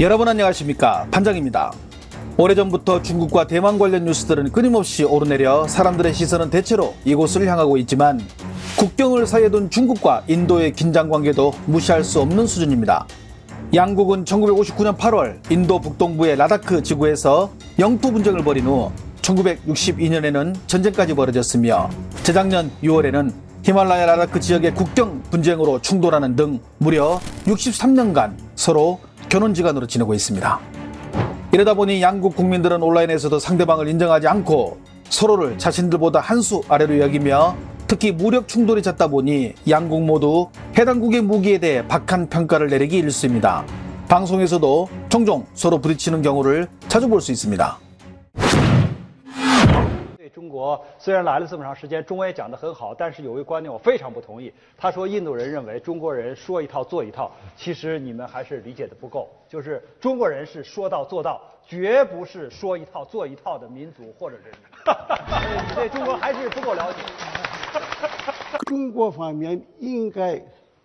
여러분 안녕하십니까 반장입니다. 오래전부터 중국과 대만 관련 뉴스들은 끊임없이 오르내려 사람들의 시선은 대체로 이곳을 향하고 있지만 국경을 사이에 둔 중국과 인도의 긴장 관계도 무시할 수 없는 수준입니다. 양국은 1959년 8월 인도 북동부의 라다크 지구에서 영토 분쟁을 벌인 후 1962년에는 전쟁까지 벌어졌으며 재작년 6월에는 히말라야 라다크 지역의 국경 분쟁으로 충돌하는 등 무려 63년간 서로 견혼지간으로 지내고 있습니다. 이러다 보니 양국 국민들은 온라인에서도 상대방을 인정하지 않고 서로를 자신들보다 한 수 아래로 여기며 특히 무력 충돌이 잦다 보니 양국 모두 해당국의 무기에 대해 박한 평가를 내리기 일쑤입니다. 방송에서도 종종 서로 부딪히는 경우를 자주 볼 수 있습니다. 对中国虽然来了这么长时间，中文也讲得很好，但是有一个观点我非常不同意。他说印度人认为中国人说一套做一套，其实你们还是理解的不够。就是中国人是说到做到，绝不是说一套做一套的民族或者人。你对中国还是不够了解。中国方面应该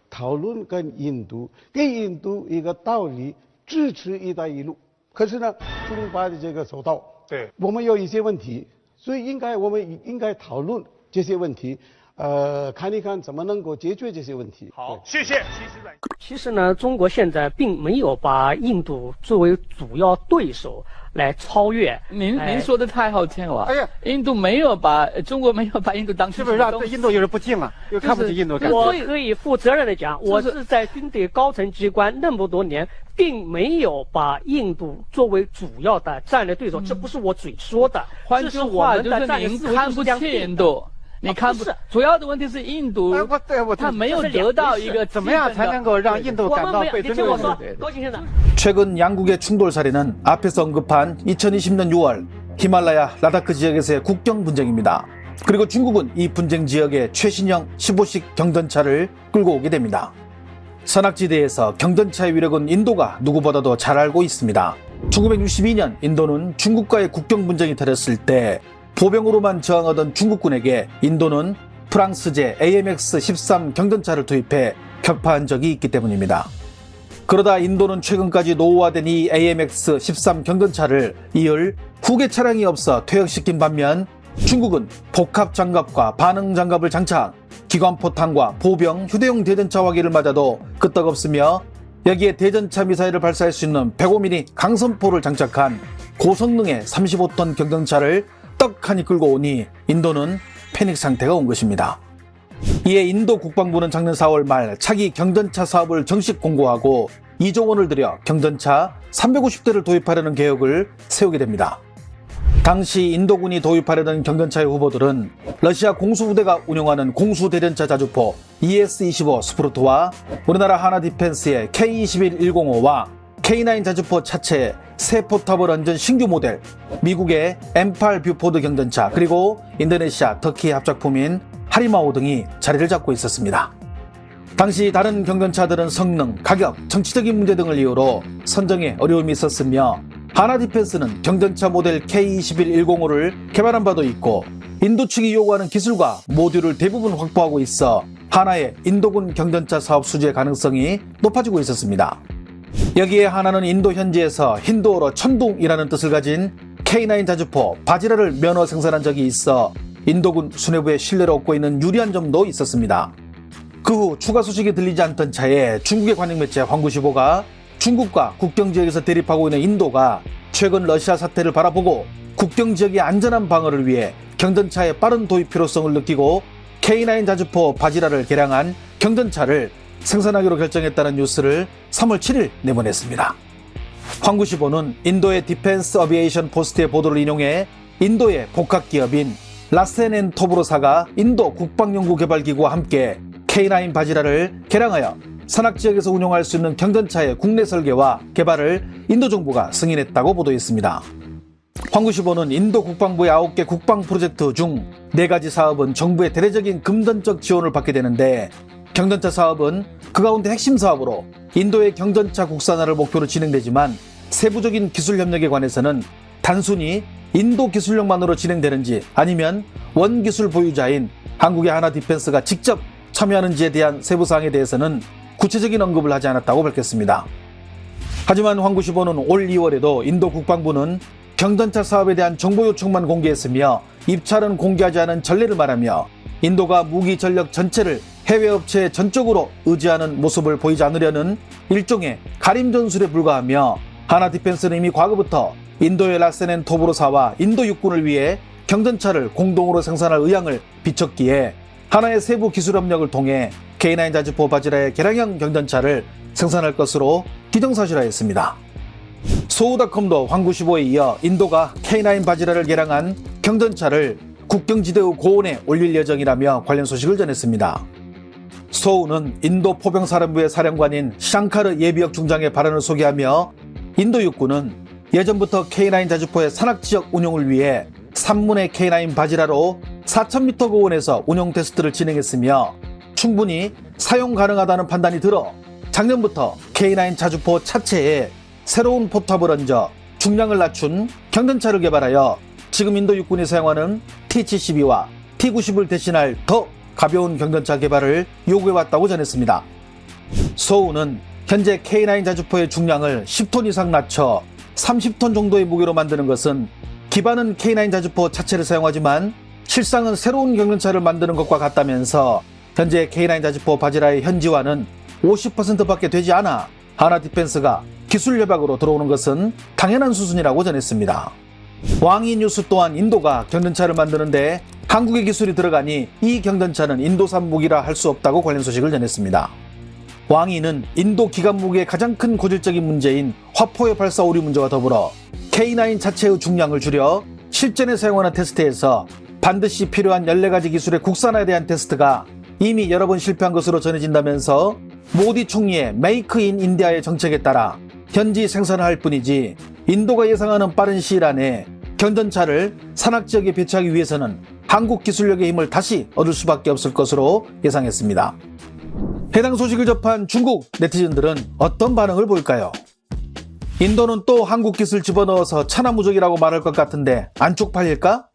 讨论跟印度，给印度一个道理，支持“一带一路”。可是呢，中巴的这个走道，对我们有一些问题，所以应该我们应该讨论这些问题，呃，看一看怎么能够解决这些问题。好，谢谢。其实软其实呢，中国现在并没有把印度作为主要对手来超越。您哎您说的太好听了。哎呀印度没有把呃中国没有把印度当成是不是让对印度有点不敬了？又看不起印度，我可以负责任的讲，我是是在军队高层机关那么多年，并没有把印度作为主要的战略对手，这不是我嘴说的，换句这是我话就是们的战略您思维是看不起印度， 你看不不是主要的问题是印度哎我对我他没有这是两得到回事一个怎么样才能够让印度我们没有，感到被你听我说尊重呢？对对，高先生。 최근 양국의 충돌 사례는 앞에서 언급한 2020년 6월 히말라야 라다크 지역에서의 국경 분쟁입니다. 그리고 중국은 이 분쟁 지역에 최신형 15식 경전차를 끌고 오게 됩니다. 선악지대에서 경전차의 위력은 인도가 누구보다도 잘 알고 있습니다. 1962년 인도는 중국과의 국경 분쟁이 터졌을 때 보병으로만 저항하던 중국군에게 인도는 프랑스제 AMX-13 경전차를 투입해 격파한 적이 있기 때문입니다. 그러다 인도는 최근까지 노후화된 이 AMX-13 경전차를 이을 후계 차량이 없어 퇴역시킨 반면 중국은 복합 장갑과 반응 장갑을 장착, 기관포탄과 보병, 휴대용 대전차 화기를 맞아도 끄떡없으며 여기에 대전차 미사일을 발사할 수 있는 105mm 강선포를 장착한 고성능의 35톤 경전차를 떡하니 끌고 오니 인도는 패닉 상태가 온 것입니다. 이에 인도 국방부는 작년 4월 말 차기 경전차 사업을 정식 공고하고 2조 원을 들여 경전차 350대를 도입하려는 계획을 세우게 됩니다. 당시 인도군이 도입하려던 경전차의 후보들은 러시아 공수부대가 운영하는 공수대전차 자주포 ES-25 스프루트와 우리나라 하나 디펜스의 K-21-105와 K9 자주포 차체 새 포탑을 얹은 신규 모델, 미국의 M8 뷰포드 경전차, 그리고 인도네시아, 터키 합작품인 하리마오 등이 자리를 잡고 있었습니다. 당시 다른 경전차들은 성능, 가격, 정치적인 문제 등을 이유로 선정에 어려움이 있었으며 하나 디펜스는 경전차 모델 K2110호를 개발한 바도 있고 인도 측이 요구하는 기술과 모듈을 대부분 확보하고 있어 하나의 인도군 경전차 사업 수주의 가능성이 높아지고 있었습니다. 여기에 하나는 인도 현지에서 힌두어로 천둥이라는 뜻을 가진 K9 자주포 바지라를 면허 생산한 적이 있어 인도군 수뇌부의 신뢰를 얻고 있는 유리한 점도 있었습니다. 그 후 추가 소식이 들리지 않던 차에 중국의 관영 매체 황구시보가 중국과 국경 지역에서 대립하고 있는 인도가 최근 러시아 사태를 바라보고 국경 지역의 안전한 방어를 위해 경전차의 빠른 도입 필요성을 느끼고 K9 자주포 바지라를 개량한 경전차를 생산하기로 결정했다는 뉴스를 3월 7일 내보냈습니다. 황구시보는 인도의 디펜스 어비에이션 포스트의 보도를 인용해 인도의 복합 기업인 라센 앤 토브로사가 인도 국방연구개발기구와 함께 K9 바지라를 개량하여 산악 지역에서 운용할 수 있는 경전차의 국내 설계와 개발을 인도 정부가 승인했다고 보도했습니다. 황구시보는 인도 국방부의 9개 국방 프로젝트 중 4가지 사업은 정부의 대대적인 금전적 지원을 받게 되는데 경전차 사업은 그 가운데 핵심 사업으로 인도의 경전차 국산화를 목표로 진행되지만 세부적인 기술 협력에 관해서는 단순히 인도 기술력만으로 진행되는지 아니면 원기술 보유자인 한국의 하나 디펜스가 직접 참여하는지에 대한 세부 사항에 대해서는 구체적인 언급을 하지 않았다고 밝혔습니다. 하지만 황구시보는 올 2월에도 인도 국방부는 경전차 사업에 대한 정보 요청만 공개했으며 입찰은 공개하지 않은 전례를 말하며 인도가 무기 전력 전체를 해외 업체에 전적으로 의지하는 모습을 보이지 않으려는 일종의 가림 전술에 불과하며 하나 디펜스는 이미 과거부터 인도의 라센 앤 토브로사와 인도 육군을 위해 경전차를 공동으로 생산할 의향을 비췄기에 하나의 세부 기술 협력을 통해 K9 자주포 바지라의 개량형 경전차를 생산할 것으로 기정사실화했습니다. 소우닷컴도 황구시보에 이어 인도가 K9 바지라를 개량한 경전차를 국경지대 의 고온에 올릴 예정이라며 관련 소식을 전했습니다. 소우는 인도 포병사령부의 사령관인 샹카르 예비역 중장의 발언을 소개하며 인도 육군은 예전부터 K9 자주포의 산악 지역 운용을 위해 3문의 K9 바지라로 4,000m 고온에서 운용 테스트를 진행했으며 충분히 사용 가능하다는 판단이 들어 작년부터 K9 자주포 차체에 새로운 포탑을 얹어 중량을 낮춘 경전차를 개발하여 지금 인도 육군이 사용하는 T-72와 T-90을 대신할 더 가벼운 경전차 개발을 요구해왔다고 전했습니다. 소우는 현재 K9 자주포의 중량을 10톤 이상 낮춰 30톤 정도의 무게로 만드는 것은 기반은 K9 자주포 차체를 사용하지만 실상은 새로운 경전차를 만드는 것과 같다면서 현재 K9 자주포 바지라의 현지화는 50%밖에 되지 않아 하나 디펜스가 기술 협약으로 들어오는 것은 당연한 수순이라고 전했습니다. 왕이 뉴스 또한 인도가 경전차를 만드는데 한국의 기술이 들어가니 이 경전차는 인도산 무기라 할 수 없다고 관련 소식을 전했습니다. 왕이는 인도 기관 무기의 가장 큰 고질적인 문제인 화포의 발사 오류 문제와 더불어 K9 자체의 중량을 줄여 실전에 사용하는 테스트에서 반드시 필요한 14가지 기술의 국산화에 대한 테스트가 이미 여러 번 실패한 것으로 전해진다면서 모디 총리의 메이크 인 인디아의 정책에 따라 현지 생산을 할 뿐이지 인도가 예상하는 빠른 시일 안에 경전차를 산악 지역에 배치하기 위해서는 한국 기술력의 힘을 다시 얻을 수밖에 없을 것으로 예상했습니다. 해당 소식을 접한 중국 네티즌들은 어떤 반응을 보일까요? 인도는 또 한국 기술 집어넣어서 천하무적이라고 말할 것 같은데 안 쪽팔릴까?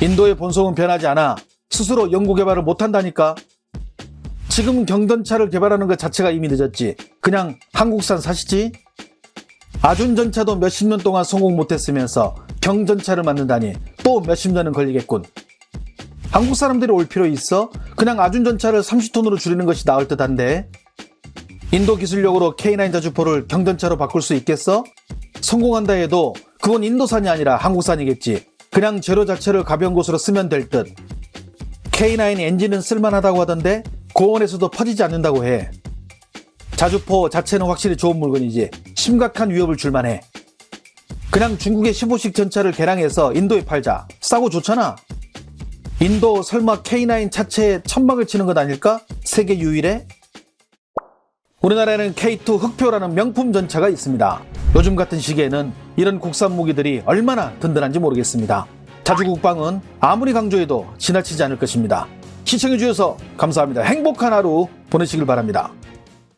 인도의 본성은 변하지 않아 스스로 연구 개발을 못한다니까? 지금 경전차를 개발하는 것 자체가 이미 늦었지. 그냥 한국산 사시지? 아준전차도 몇십 년 동안 성공 못했으면서 경전차를 만든다니 또 몇십 년은 걸리겠군. 한국 사람들이 올 필요 있어? 그냥 아준전차를 30톤으로 줄이는 것이 나을 듯한데. 인도 기술력으로 K9 자주포를 경전차로 바꿀 수 있겠어? 성공한다 해도 그건 인도산이 아니라 한국산이겠지. 그냥 재료 자체를 가벼운 곳으로 쓰면 될 듯. K9 엔진은 쓸만하다고 하던데 고온에서도 퍼지지 않는다고 해. 자주포 자체는 확실히 좋은 물건이지 심각한 위협을 줄만해. 그냥 중국의 15식 전차를 개량해서 인도에 팔자. 싸고 좋잖아. 인도 설마 K9 차체에 천막을 치는 것 아닐까? 세계 유일에? 우리나라에는 K2 흑표라는 명품 전차가 있습니다. 요즘 같은 시기에는 이런 국산 무기들이 얼마나 든든한지 모르겠습니다. 자주국방은 아무리 강조해도 지나치지 않을 것입니다. 시청해주셔서 감사합니다. 행복한 하루 보내시길 바랍니다.